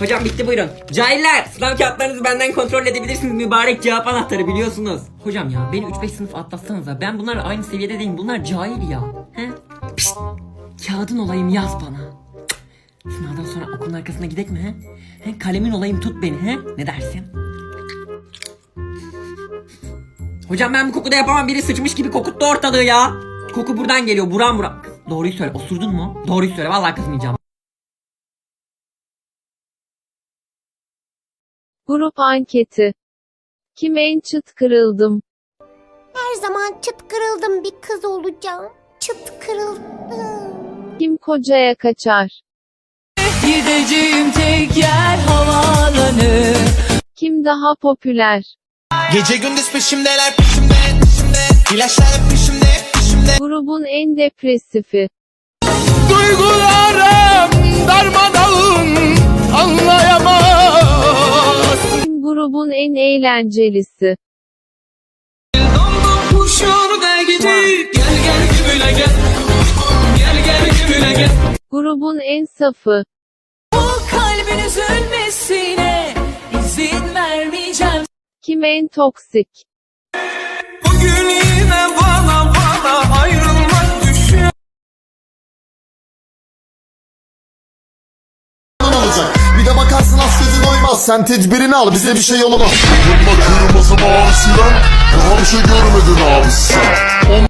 Hocam bitti buyurun. Cahiller sınav kağıtlarınızı benden kontrol edebilirsiniz. Mübarek cevap anahtarı biliyorsunuz. Hocam ya beni 3-5 sınıf atlatsanıza. Ben bunlarla aynı seviyede değilim. Bunlar cahil ya. He? Pişt. Kağıdın olayım yaz bana. Cık. Sınavdan sonra okulun arkasına gidek mi he? he? Kalemin olayım tut beni he? Ne dersin? Hocam ben bu kokuda yapamam. Biri sıçmış gibi kokuttu ortalığı ya. Koku buradan geliyor. Buram buram. Doğruyu söyle. Osurdun mu? Doğruyu söyle. Vallahi kızmayacağım. Grup anketi. Kim en çıt kırıldım? Her zaman çıt kırıldım bir kız olacağım. Çıt kırıldım. Kim kocaya kaçar? Gideceğim tek yer havaalanı Kim daha popüler? Gece gündüz peşimdeler peşimde peşimde İlaçlar hep peşimde peşimde Grubun en depresifi. Duygularım darmadağın anlayamaz gel gümüle gel Grubun en safı. Bu kalbin üzülmesine izin vermeyeceğim Kim en toksik? Bugün yine bana bana ayrılmak düşüyor olacak. Bir de bakarsın az sözü doymaz. Sen tedbirini al bize bir şey olmaz. Kırma kırmızı mavi siren. Daha bir şey görmedin abi sen.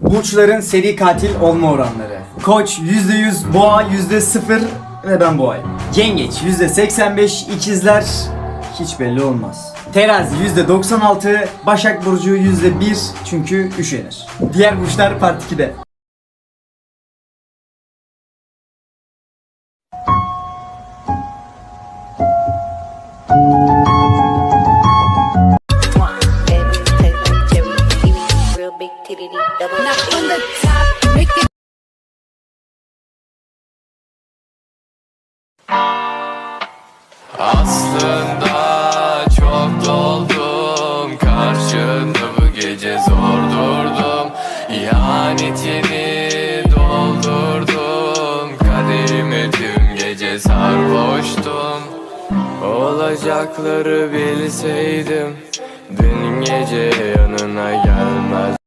Burçların seri katil olma oranları. Koç %100, boğa %0 ve ben boğayım. Yengeç %85, ikizler hiç belli olmaz. Terazi %96, Başak Burcu %1 çünkü üşenir. Diğer burçlar part 2'de. Aslında çok doldum Karşında bu gece zor durdum. İhanetini doldurdum Kaderimi tüm gece sarhoştum. Olacakları bilseydim Dün gece yanına gelmez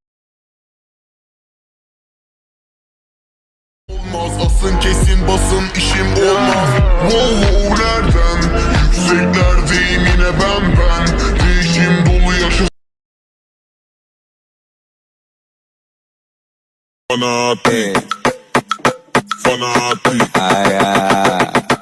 Olmaz asın kesin basın işim olmaz. Wow nereden? Yükseklerdeyim yine ben ben. Değişim dolu yaşa. Fanatik Fanatik Fanatik